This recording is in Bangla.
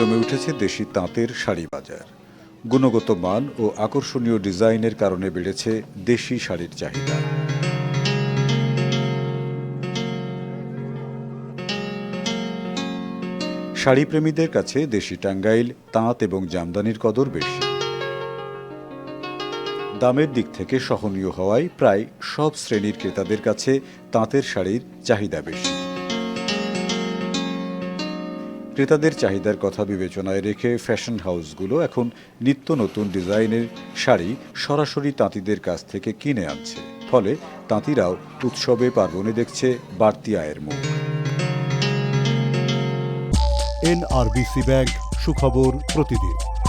উঠেছে দেশি তাঁতের শাড়ি বাজার। গুণগত মান ও আকর্ষণীয় ডিজাইনের কারণে বেড়েছে দেশি শাড়ির চাহিদা। শাড়িপ্রেমীদের কাছে দেশি টাঙ্গাইল, তাঁত এবং জামদানির কদর বেশি। দামের দিক থেকে সহনীয় হওয়ায় প্রায় সব শ্রেণির ক্রেতাদের কাছে তাঁতের শাড়ির চাহিদা বেশি। ক্রেতাদের চাহিদার কথা বিবেচনায় রেখে ফ্যাশন হাউসগুলো এখন নিত্য নতুন ডিজাইনের শাড়ি সরাসরি তাঁতিদের কাছ থেকে কিনে আনছে। ফলে তাঁতিরাও উৎসবে পার্বণে দেখছে বাড়তি আয়ের মুখ। এনআরবিসি ব্যাংক সুখবর প্রতিদিন।